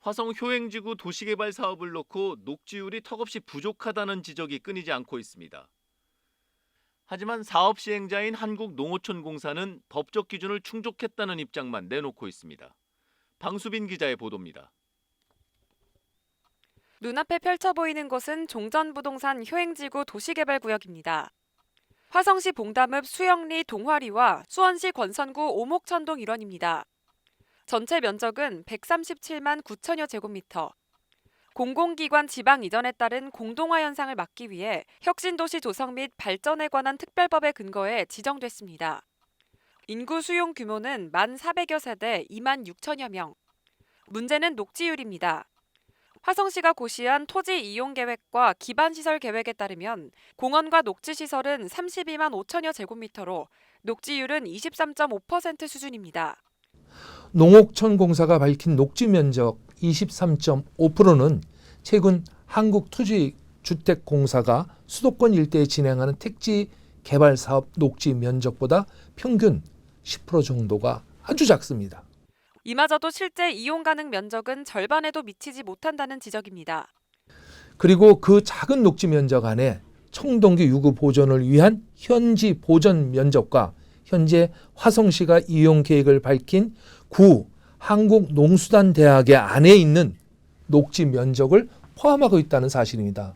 화성 효행지구 도시개발 사업을 놓고 녹지율이 턱없이 부족하다는 지적이 끊이지 않고 있습니다. 하지만 사업 시행자인 한국농어촌공사는 법적 기준을 충족했다는 입장만 내놓고 있습니다. 방수빈 기자의 보도입니다. 눈앞에 펼쳐 보이는 곳은 종전부동산 효행지구 도시개발구역입니다. 화성시 봉담읍 수영리 동화리와 수원시 권선구 오목천동 일원입니다. 전체 면적은 137만 9천여 제곱미터. 공공기관 지방 이전에 따른 공동화 현상을 막기 위해 혁신도시 조성 및 발전에 관한 특별법에 근거해 지정됐습니다. 인구 수용 규모는 만 400여 세대 2만 6천여 명. 문제는 녹지율입니다. 화성시가 고시한 토지 이용 계획과 기반 시설 계획에 따르면 공원과 녹지 시설은 32만 5천여 제곱미터로 녹지율은 23.5% 수준입니다. 농옥천공사가 밝힌 녹지 면적 23.5%는 최근 한국토지주택공사가 수도권 일대에 진행하는 택지 개발 사업 녹지 면적보다 평균 10% 정도가 아주 작습니다. 이마저도 실제 이용 가능 면적은 절반에도 미치지 못한다는 지적입니다. 그리고 그 작은 녹지 면적 안에 청동기 유구 보존을 위한 현지 보존 면적과 현재 화성시가 이용 계획을 밝힌 구 한국농수단대학의 안에 있는 녹지 면적을 포함하고 있다는 사실입니다.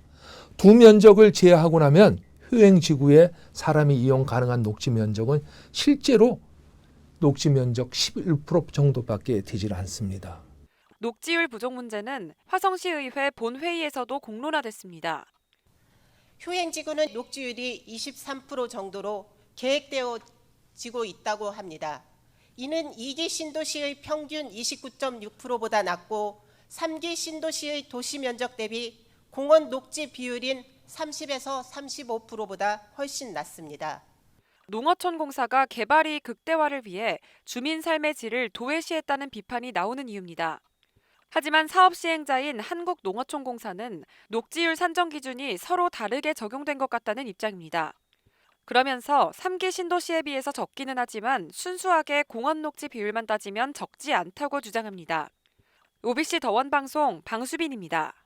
두 면적을 제외하고 나면 효행지구에 사람이 이용 가능한 녹지 면적은 실제로 녹지 면적 11% 정도밖에 되질 않습니다. 녹지율 부족 문제는 화성시의회 본회의에서도 공론화됐습니다. 효행지구는 녹지율이 23% 정도로 계획되어 지고 있다고 합니다. 이는 2기 신도시의 평균 29.6%보다 낮고 3기 신도시의 도시 면적 대비 공원 녹지 비율인 30에서 35%보다 훨씬 낮습니다. 농어촌공사가 개발이 극대화를 위해 주민 삶의 질을 도외시했다는 비판이 나오는 이유입니다. 하지만 사업 시행자인 한국농어촌공사는 녹지율 산정 기준이 서로 다르게 적용된 것 같다는 입장입니다. 그러면서 3기 신도시에 비해서 적기는 하지만 순수하게 공원 녹지 비율만 따지면 적지 않다고 주장합니다. OBC 더원 방송 방수빈입니다.